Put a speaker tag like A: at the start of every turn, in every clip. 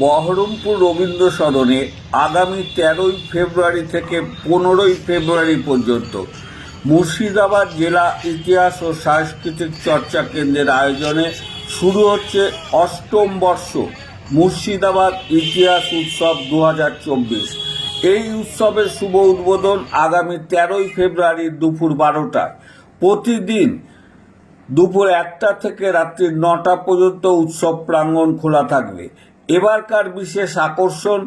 A: বহরমপুর রবীন্দ্র সদনে আগামী তেরোই ফেব্রুয়ারি থেকে পনেরোই ফেব্রুয়ারি পর্যন্ত মুর্শিদাবাদ জেলা ইতিহাস ও সাংস্কৃতিক চর্চা কেন্দ্রের আয়োজনে শুরু হচ্ছে অষ্টম বর্ষ মুর্শিদাবাদ ইতিহাস উৎসব দু হাজার চব্বিশ। এই উৎসবের শুভ উদ্বোধন আগামী তেরোই ফেব্রুয়ারি দুপুর বারোটায়। প্রতিদিন দুপুর একটা থেকে রাত্রি নটা পর্যন্ত উৎসব প্রাঙ্গণ খোলা থাকবে। এবারকার বিশেষ আকর্ষণ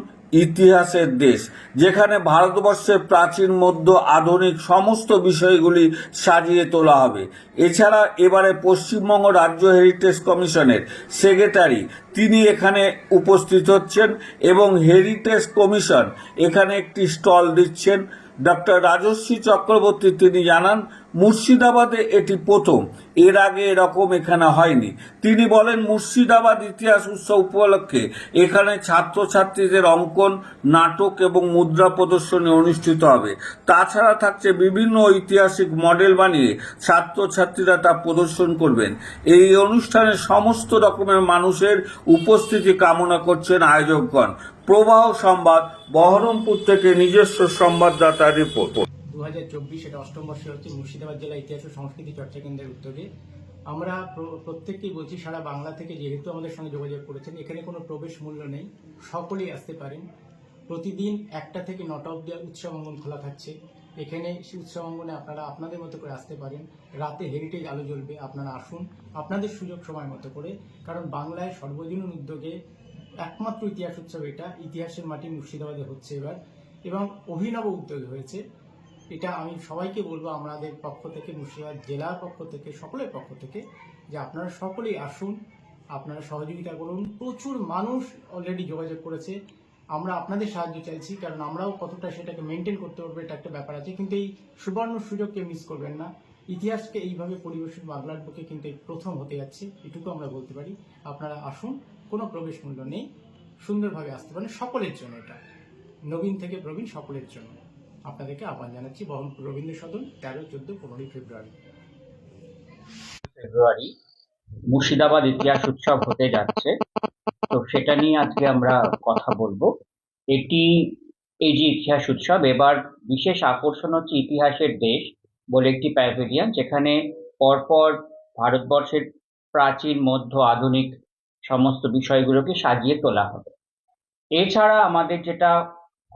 A: ইতিহাসের দেশ, যেখানে ভারতবর্ষের প্রাচীন, মধ্য, আধুনিক সমস্ত বিষয়গুলি সাজিয়ে তোলা হবে। এছাড়া এবারে পশ্চিমবঙ্গ রাজ্য হেরিটেজ কমিশনের সেক্রেটারি তিনি এখানে উপস্থিত হচ্ছেন এবং হেরিটেজ কমিশন এখানে একটি স্টল দিচ্ছেন। ডক্টর রাজস্বী চক্রবর্তী তিনি জানান মুর্শিদাবাদে এটি প্রথম। এর আগে এরকম এখানে হয়নি। তিনি বলেন, মুর্শিদাবাদ ইতিহাস উৎসব উপলক্ষে এখানে ছাত্রছাত্রীদের অঙ্কন, নাটক এবং মুদ্রা প্রদর্শনী অনুষ্ঠিত হবে। তাছাড়া থাকছে বিভিন্ন ঐতিহাসিক মডেল বানিয়ে ছাত্রছাত্রীরা তা প্রদর্শন করবেন। এই অনুষ্ঠানে সমস্ত রকমের মানুষের উপস্থিতি কামনা করছেন আয়োজকগণ। প্রবাহ সংবাদ, বহরমপুর থেকে নিজস্ব সংবাদদাতা রিপোর্ট।
B: দু হাজার চব্বিশ এটা অষ্টম বর্ষে হচ্ছে মুর্শিদাবাদ জেলা ইতিহাস ও সংস্কৃতি চর্চা কেন্দ্রের উদ্যোগে আমরা প্রত্যেককেই বলছি সারা বাংলা থেকে যেহেতু আমাদের সঙ্গে যোগাযোগ করেছেন, এখানে কোনো প্রবেশ মূল্য নেই। সকলেই আসতে পারেন। প্রতিদিন একটা থেকে নটা অব্দি উৎসব অঙ্গন খোলা থাকছে। এখানে উৎসব অঙ্গনে আপনারা আপনাদের মতো করে আসতে পারেন। রাতে হেরিটেজ আলো জ্বলবে, আপনারা আসুন। আপনাদের সুযোগ সময় মতো করে। কারণ বাংলায় সর্বজনীন উদ্যোগে একমাত্র ইতিহাস উৎসব এটা। ইতিহাসের মাটি মুর্শিদাবাদে হচ্ছে এবার। এবং অভিনব উদ্যোগ হয়েছে। এটা আমি সবাইকে বলব, আমাদের পক্ষ থেকে, মুর্শিদাবাদ জেলার পক্ষ থেকে, সকলের পক্ষ থেকে, যে আপনারা সকলেই আসুন, আপনারা সহযোগিতা করুন। প্রচুর মানুষ অলরেডি যোগাযোগ করেছে। আমরা আপনাদের সাহায্য চাইছি, কারণ আমরাও কতটা সেটাকে মেনটেন করতে পারব, এটা একটা ব্যাপার আছে। কিন্তু এই সুবর্ণ সুযোগকে মিস করবেন না। ইতিহাসকে এইভাবে পরিবেশন বাংলার বুকে কিন্তু প্রথম হতে যাচ্ছে, এটুকু আমরা বলতে পারি। আপনারা আসুন, কোনো প্রবেশ মূল্য নেই। সুন্দরভাবে আসতে পারেন, সকলের জন্য এটা। নবীন থেকে প্রবীণ, সকলের জন্য। আপনাদেরকে আহ্বান জানাচ্ছি রবীন্দ্র সদন তেরো, চোদ্দ, পনেরোই ফেব্রুয়ারি।
C: ফেব্রুয়ারি মুর্শিদাবাদ ইতিহাস উৎসব হতে যাচ্ছে। তো সেটা নিয়ে আজকে আমরা কথা বলব। এটি, এই যে ইতিহাস উৎসব, এবার বিশেষ আকর্ষণ হচ্ছে ইতিহাসের দেশ বলে একটি প্যাভিলিয়ন, যেখানে পরপর ভারতবর্ষের প্রাচীন, মধ্য, আধুনিক সমস্ত বিষয়গুলোকে সাজিয়ে তোলা হবে। এছাড়া আমাদের যেটা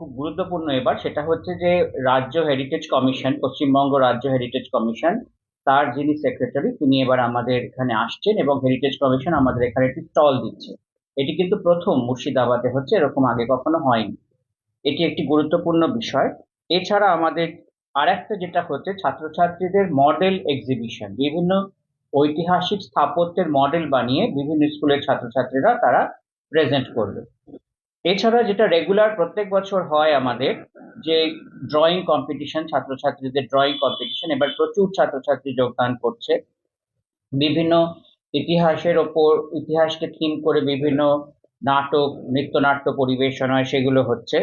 C: খুব গুরুত্বপূর্ণ এবার, সেটা হচ্ছে যে রাজ্য হেরিটেজ কমিশন পশ্চিমবঙ্গ রাজ্য হেরিটেজ কমিশন তার যিনি সেক্রেটারি তিনি এবার আমাদের এখানে আসছেন এবং হেরিটেজ কমিশন আমাদের এখানে একটি স্টল দিচ্ছে। এটি কিন্তু প্রথম মুর্শিদাবাদে হচ্ছে, এরকম আগে কখনো হয়নি। এটি একটি গুরুত্বপূর্ণ বিষয়। এছাড়া আমাদের আরেকটা যেটা হচ্ছে, ছাত্রছাত্রীদের মডেল এক্সিবিশন বিভিন্ন ঐতিহাসিক স্থাপত্যের মডেল বানিয়ে বিভিন্ন স্কুলের ছাত্রছাত্রীরা তারা প্রেজেন্ট করবে। এছাড়া যেটা রেগুলার প্রত্যেক বছর হয় আমাদের, যে ড্রয়িং কম্পিটিশন ছাত্রছাত্রীদের ড্রয়িং কম্পিটিশন এবার প্রচুর ছাত্রছাত্রী যোগদান করছে। বিভিন্ন ইতিহাসের ওপর, ইতিহাসকে থিম করে বিভিন্ন নাটক, নৃত্যনাট্য পরিবেশন হয়, সেগুলো হচ্ছে।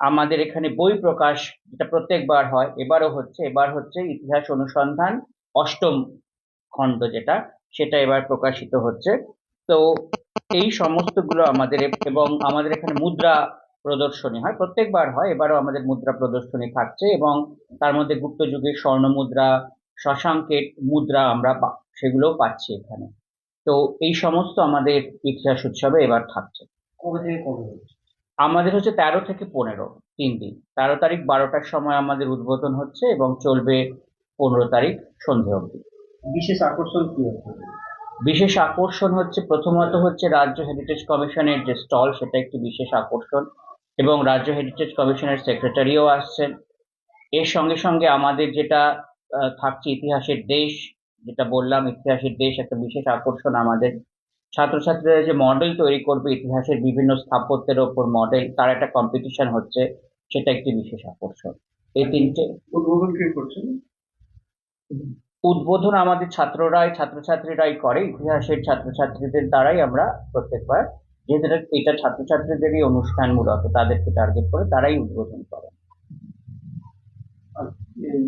C: আমাদের এখানে বই প্রকাশ যেটা প্রত্যেকবার হয়, এবারও হচ্ছে, এবার হচ্ছে ইতিহাস অনুসন্ধান অষ্টম খণ্ড যেটা, সেটা এবার প্রকাশিত হচ্ছে। তো এই সমস্তগুলো আমাদের এবং আমাদের এখানে মুদ্রা প্রদর্শনী হয়। প্রত্যেকবার হয় এবারও আমাদের মুদ্রা প্রদর্শনী থাকছে এবং তার মধ্যে গুপ্ত যুগের স্বর্ণ মুদ্রা শশাঙ্কের মুদ্রা আমরা সেগুলো পাচ্ছি এখানে। তো এই সমস্ত আমাদের ইতিহাস উৎসবে এবার থাকছে।
D: কবে থেকে কবে
C: আমাদের হচ্ছে তেরো থেকে পনেরো তিন দিন। তেরো তারিখ বারোটার সময় আমাদের উদ্বোধন হচ্ছে এবং চলবে পনেরো তারিখ সন্ধে অবধি।
D: বিশেষ আকর্ষণ কি হচ্ছে
C: বিশেষ আকর্ষণ হচ্ছে, প্রথমত হচ্ছে রাজ্য হেরিটেজ কমিশনের যে স্টল, সেটা একটি বিশেষ আকর্ষণ এবং রাজ্য হেরিটেজ কমিশনের সেক্রেটারিও আসছেন। এর সঙ্গে সঙ্গে আমাদের যেটা থাকছে ইতিহাসের দেশ, যেটা বললাম, ইতিহাসের দেশ একটা বিশেষ আকর্ষণ আমাদের। ছাত্রছাত্রীরা যে মডেল তৈরি করবে, ইতিহাসের বিভিন্ন স্থাপত্যের ওপর মডেল তার একটা কম্পিটিশন হচ্ছে, সেটা একটি বিশেষ আকর্ষণ। এই তিনটে
D: উদ্বোধন কে করছেন?
C: উদ্বোধন আমাদের ছাত্ররাই ছাত্রছাত্রীরাই করে ইতিহাসের ছাত্রছাত্রীদের দ্বারাই আমরা প্রত্যেকবার যেহেতু এটা- ছাত্রছাত্রীদেরই অনুষ্ঠান মূলত তাদেরকে টার্গেট করে তারাই উদ্বোধন করে।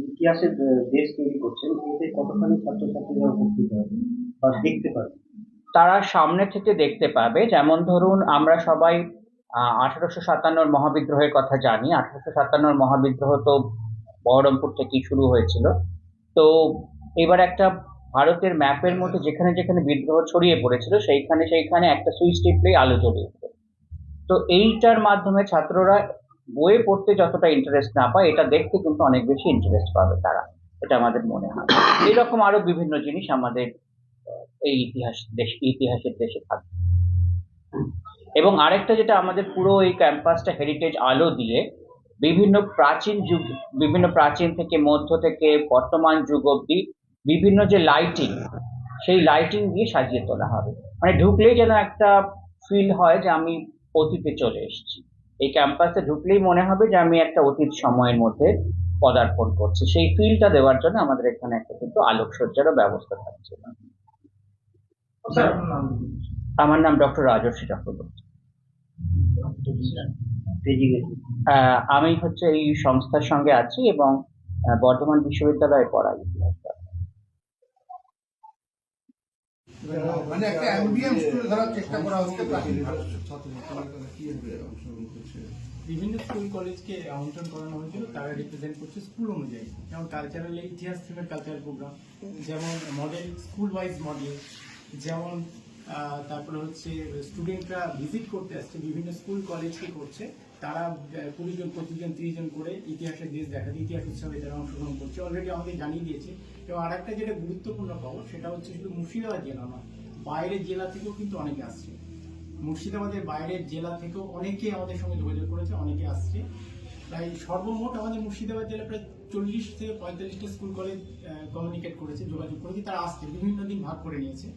D: ইতিহাসের দেশ তৈরি করছেন এতে কতখানি ছাত্রছাত্রীরা উপস্থিত হবে বা দেখতে পাবে?
C: তারা সামনে থেকে দেখতে পাবে যেমন ধরুন আমরা সবাই আঠারোশো সাতান্নর মহাবিদ্রোহের কথা জানি আঠারোশো সাতান্নর মহাবিদ্রোহ তো বহরমপুর থেকেই শুরু হয়েছিল। তো এবার একটা ভারতের ম্যাপের মধ্যে যেখানে যেখানে বিদ্রোহ ছড়িয়ে পড়েছিল, সেইখানে সেইখানে একটা সুইচ টিপলেই আলো জ্বলে উঠবে তো এইটার মাধ্যমে ছাত্ররা বইয়ে পড়তে যতটা ইন্টারেস্ট না পায়, এটা দেখতে কিন্তু অনেক বেশি ইন্টারেস্ট পাবে তারা। এটা আমাদের মনে হয়। এরকম আরও বিভিন্ন জিনিস আমাদের এই ইতিহাস দেশ, ইতিহাসের দেশে থাকবে এবং আরেকটা যেটা আমাদের পুরো এই ক্যাম্পাসটা হেরিটেজ আলো দিয়ে, বিভিন্ন প্রাচীন যুগ, বিভিন্ন প্রাচীন থেকে মধ্য থেকে বর্তমান যুগ অবধি বিভিন্ন যে লাইটিং সেই লাইটিং দিয়ে সাজিয়ে তোলা হবে। মানে ঢুকলেই যেন একটা ফিল হয় যে আমি অতীতে চলে এসেছি। এই ক্যাম্পাসে ঢুকলেই মনে হবে যে আমি একটা অতীত সময়ের মধ্যে পদার্পণ করছি। সেই ফিলটা দেওয়ার জন্য আমাদের এখানে একটা কিন্তু আলোকসজ্জারও ব্যবস্থা থাকছে। আমার নাম ডক্টর রাজর্ষি চক্রবর্তী। আমি হচ্ছে এই সংস্থার সঙ্গে আছি এবং বর্ধমান বিশ্ববিদ্যালয়ে পড়াই ইতিহাস।
E: মানে
B: বিভিন্ন স্কুল কলেজকে আমন্ত্রণ করানো হয়েছিল, তারা রিপ্রেজেন্ট করছে স্কুল অনুযায়ী। যেমন কালচারাল ইতিহাস থিমের কালচারাল প্রোগ্রাম যেমন মডেল স্কুল ওয়াইজ মডেল যেমন তারপরে হচ্ছে স্টুডেন্টরা ভিজিট করতে আসছে, বিভিন্ন স্কুল কলেজকে করছে। তারা কুড়ি জন পঁচিশ জন ত্রিশ জন করে ইতিহাসের দেশ দেখাতে ইতিহাস উৎসবে তারা অংশগ্রহণ করছে। অলরেডি আমাদের জানিয়ে দিয়েছে। এবং আরেকটা যেটা গুরুত্বপূর্ণ খবর, সেটা হচ্ছে শুধু মুর্শিদাবাদ জেলা নয়, বাইরের জেলা থেকেও কিন্তু অনেকে আসছে। মুর্শিদাবাদের বাইরের জেলা থেকেও অনেকে আমাদের সঙ্গে যোগাযোগ করেছে, অনেকে আসছে। প্রায় সর্বমোট আমাদের মুর্শিদাবাদ জেলা প্রায় চল্লিশ থেকে পঁয়তাল্লিশটা স্কুল কলেজ কমিউনিকেট করেছে, যোগাযোগ করেছে, তারা আসছে, বিভিন্ন দিন ভাগ করে নিয়েছে।